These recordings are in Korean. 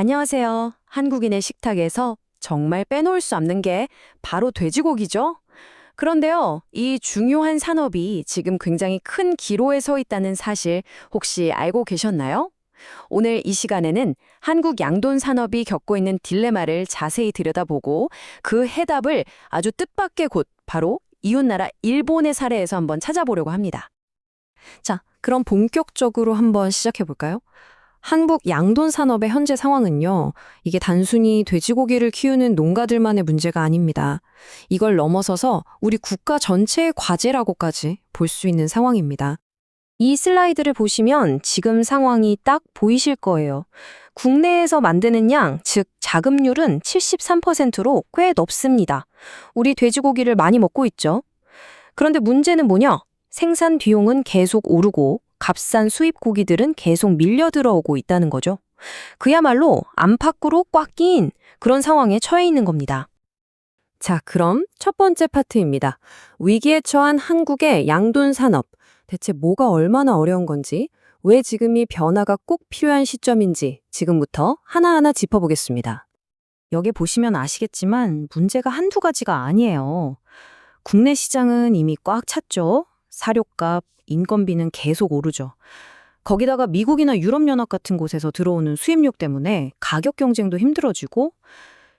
안녕하세요. 한국인의 식탁에서 정말 빼놓을 수 없는 게 바로 돼지고기죠? 그런데요, 이 중요한 산업이 지금 굉장히 큰 기로에 서 있다는 사실 혹시 알고 계셨나요? 오늘 이 시간에는 한국 양돈 산업이 겪고 있는 딜레마를 자세히 들여다보고 그 해답을 아주 뜻밖의 곳, 바로 이웃나라 일본의 사례에서 한번 찾아보려고 합니다. 자, 그럼 본격적으로 한번 시작해 볼까요? 한국 양돈 산업의 현재 상황은요, 이게 단순히 돼지고기를 키우는 농가들만의 문제가 아닙니다. 이걸 넘어서서 우리 국가 전체의 과제라고까지 볼 수 있는 상황입니다. 이 슬라이드를 보시면 지금 상황이 딱 보이실 거예요. 국내에서 만드는 양, 즉 자급률은 73%로 꽤 높습니다. 우리 돼지고기를 많이 먹고 있죠. 그런데 문제는 뭐냐? 생산 비용은 계속 오르고 값싼 수입 고기들은 계속 밀려 들어오고 있다는 거죠. 그야말로 안팎으로 꽉 낀 그런 상황에 처해 있는 겁니다. 자, 그럼 첫 번째 파트입니다. 위기에 처한 한국의 양돈 산업. 대체 뭐가 얼마나 어려운 건지, 왜 지금 이 변화가 꼭 필요한 시점인지 지금부터 하나하나 짚어보겠습니다. 여기 보시면 아시겠지만 문제가 한두 가지가 아니에요. 국내 시장은 이미 꽉 찼죠. 사료값, 인건비는 계속 오르죠. 거기다가 미국이나 유럽연합 같은 곳에서 들어오는 수입력 때문에 가격 경쟁도 힘들어지고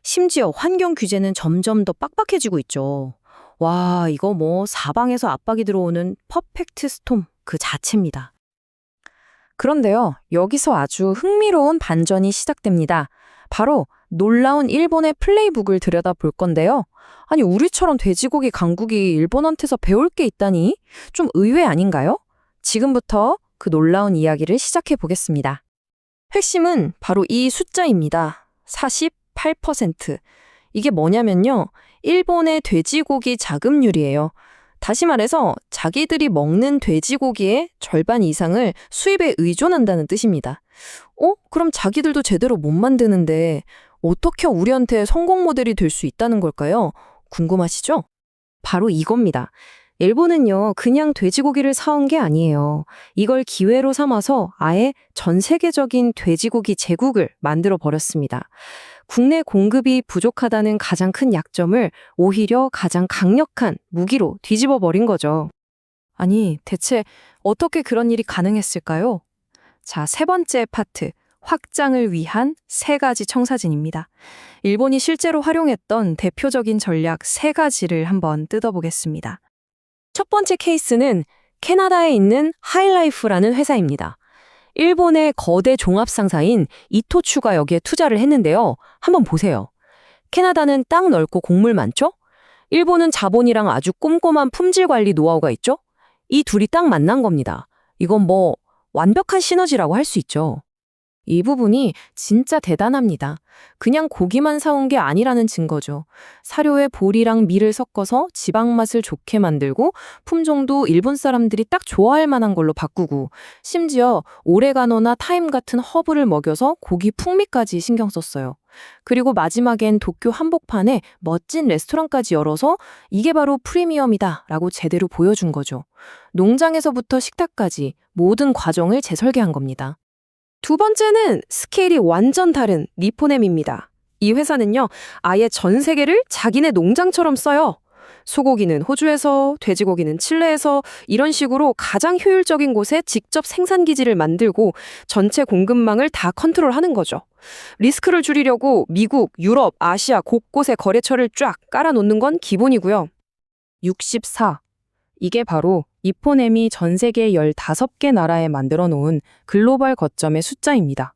심지어 환경 규제는 점점 더 빡빡해지고 있죠. 와, 이거 뭐 사방에서 압박이 들어오는 퍼펙트 스톰 그 자체입니다. 그런데요, 여기서 아주 흥미로운 반전이 시작됩니다. 바로 놀라운 일본의 플레이북을 들여다볼 건데요. 아니, 우리처럼 돼지고기 강국이 일본한테서 배울 게 있다니? 좀 의외 아닌가요? 지금부터 그 놀라운 이야기를 시작해 보겠습니다. 핵심은 바로 이 숫자입니다. 48%. 이게 뭐냐면요. 일본의 돼지고기 자급률이에요. 다시 말해서 자기들이 먹는 돼지고기의 절반 이상을 수입에 의존한다는 뜻입니다. 어? 그럼 자기들도 제대로 못 만드는데 어떻게 우리한테 성공 모델이 될 수 있다는 걸까요? 궁금하시죠? 바로 이겁니다. 일본은요, 그냥 돼지고기를 사온 게 아니에요. 이걸 기회로 삼아서 아예 전 세계적인 돼지고기 제국을 만들어 버렸습니다. 국내 공급이 부족하다는 가장 큰 약점을 오히려 가장 강력한 무기로 뒤집어 버린 거죠. 아니, 대체 어떻게 그런 일이 가능했을까요? 자, 세 번째 파트. 확장을 위한 세 가지 청사진입니다. 일본이 실제로 활용했던 대표적인 전략 세 가지를 한번 뜯어보겠습니다. 첫 번째 케이스는 캐나다에 있는 하이라이프라는 회사입니다. 일본의 거대 종합상사인 이토추가 여기에 투자를 했는데요. 한번 보세요. 캐나다는 땅 넓고 곡물 많죠? 일본은 자본이랑 아주 꼼꼼한 품질 관리 노하우가 있죠? 이 둘이 딱 만난 겁니다. 이건 뭐 완벽한 시너지라고 할 수 있죠. 이 부분이 진짜 대단합니다. 그냥 고기만 사온 게 아니라는 증거죠. 사료에 보리랑 밀을 섞어서 지방 맛을 좋게 만들고 품종도 일본 사람들이 딱 좋아할 만한 걸로 바꾸고 심지어 오레가노나 타임 같은 허브를 먹여서 고기 풍미까지 신경 썼어요. 그리고 마지막엔 도쿄 한복판에 멋진 레스토랑까지 열어서 이게 바로 프리미엄이다 라고 제대로 보여준 거죠. 농장에서부터 식탁까지 모든 과정을 재설계한 겁니다. 두 번째는 스케일이 완전 다른 니포넴입니다. 이 회사는요, 아예 전 세계를 자기네 농장처럼 써요. 소고기는 호주에서, 돼지고기는 칠레에서 이런 식으로 가장 효율적인 곳에 직접 생산 기지를 만들고 전체 공급망을 다 컨트롤하는 거죠. 리스크를 줄이려고 미국, 유럽, 아시아 곳곳에 거래처를 쫙 깔아놓는 건 기본이고요. 64. 이게 바로 이포넴이 전 세계 15개 나라에 만들어 놓은 글로벌 거점의 숫자입니다.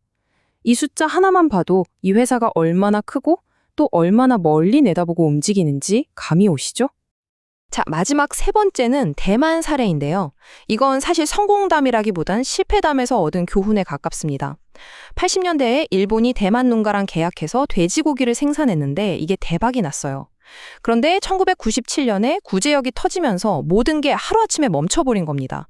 이 숫자 하나만 봐도 이 회사가 얼마나 크고 또 얼마나 멀리 내다보고 움직이는지 감이 오시죠? 자, 마지막 세 번째는 대만 사례인데요. 이건 사실 성공담이라기보단 실패담에서 얻은 교훈에 가깝습니다. 80년대에 일본이 대만 농가랑 계약해서 돼지고기를 생산했는데 이게 대박이 났어요. 그런데 1997년에 구제역이 터지면서 모든 게 하루아침에 멈춰버린 겁니다.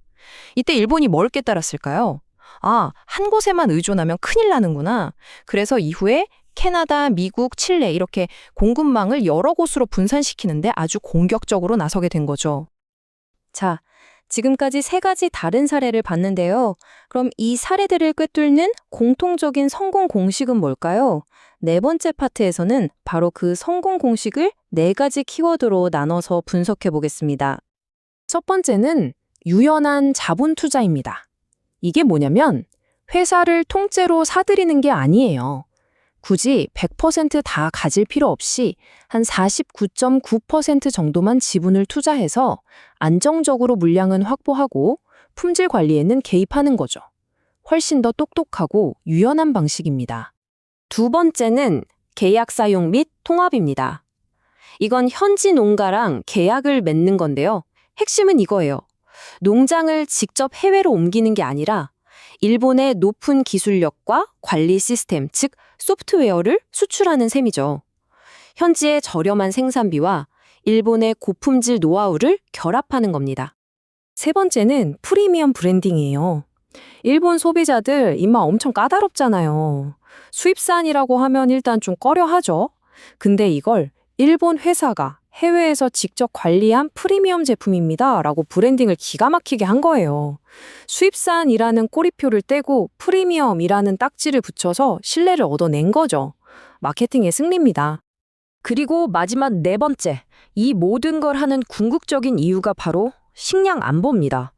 이때 일본이 뭘 깨달았을까요? 아, 한 곳에만 의존하면 큰일 나는구나. 그래서 이후에 캐나다, 미국, 칠레 이렇게 공급망을 여러 곳으로 분산시키는데 아주 공격적으로 나서게 된 거죠. 자, 지금까지 세 가지 다른 사례를 봤는데요. 그럼 이 사례들을 꿰뚫는 공통적인 성공 공식은 뭘까요? 네 번째 파트에서는 바로 그 성공 공식을 네 가지 키워드로 나눠서 분석해 보겠습니다. 첫 번째는 유연한 자본 투자입니다. 이게 뭐냐면 회사를 통째로 사들이는 게 아니에요. 굳이 100%다 가질 필요 없이 한 49.9% 정도만 지분을 투자해서 안정적으로 물량은 확보하고 품질 관리에는 개입하는 거죠. 훨씬 더 똑똑하고 유연한 방식입니다. 두 번째는 계약 사용 및 통합입니다. 이건 현지 농가랑 계약을 맺는 건데요. 핵심은 이거예요. 농장을 직접 해외로 옮기는 게 아니라 일본의 높은 기술력과 관리 시스템, 즉 소프트웨어를 수출하는 셈이죠. 현지의 저렴한 생산비와 일본의 고품질 노하우를 결합하는 겁니다. 세 번째는 프리미엄 브랜딩이에요. 일본 소비자들 입맛 엄청 까다롭잖아요. 수입산이라고 하면 일단 좀 꺼려하죠. 근데 이걸 일본 회사가 해외에서 직접 관리한 프리미엄 제품입니다. 라고 브랜딩을 기가 막히게 한 거예요. 수입산이라는 꼬리표를 떼고 프리미엄이라는 딱지를 붙여서 신뢰를 얻어낸 거죠. 마케팅의 승리입니다. 그리고 마지막 네 번째, 이 모든 걸 하는 궁극적인 이유가 바로 식량 안보입니다.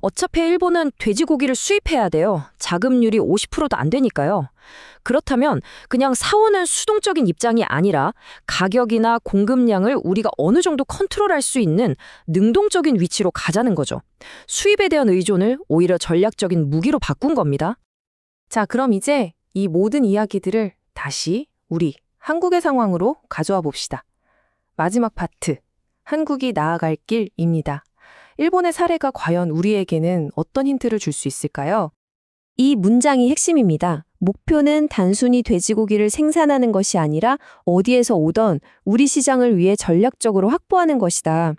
어차피 일본은 돼지고기를 수입해야 돼요. 자급률이 50%도 안 되니까요. 그렇다면 그냥 사오는 수동적인 입장이 아니라 가격이나 공급량을 우리가 어느 정도 컨트롤할 수 있는 능동적인 위치로 가자는 거죠. 수입에 대한 의존을 오히려 전략적인 무기로 바꾼 겁니다. 자, 그럼 이제 이 모든 이야기들을 다시 우리 한국의 상황으로 가져와 봅시다. 마지막 파트, 한국이 나아갈 길입니다. 일본의 사례가 과연 우리에게는 어떤 힌트를 줄 수 있을까요? 이 문장이 핵심입니다. 목표는 단순히 돼지고기를 생산하는 것이 아니라 어디에서 오던 우리 시장을 위해 전략적으로 확보하는 것이다.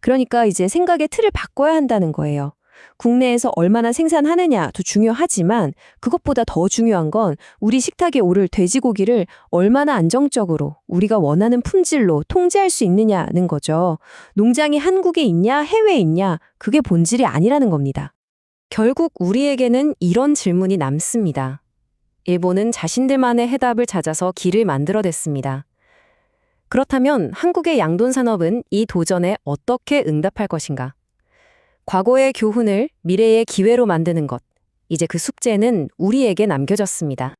그러니까 이제 생각의 틀을 바꿔야 한다는 거예요. 국내에서 얼마나 생산하느냐도 중요하지만 그것보다 더 중요한 건 우리 식탁에 오를 돼지고기를 얼마나 안정적으로 우리가 원하는 품질로 통제할 수 있느냐는 거죠. 농장이 한국에 있냐 해외에 있냐 그게 본질이 아니라는 겁니다. 결국 우리에게는 이런 질문이 남습니다. 일본은 자신들만의 해답을 찾아서 길을 만들어냈습니다. 그렇다면 한국의 양돈 산업은 이 도전에 어떻게 응답할 것인가? 과거의 교훈을 미래의 기회로 만드는 것. 이제 그 숙제는 우리에게 남겨졌습니다.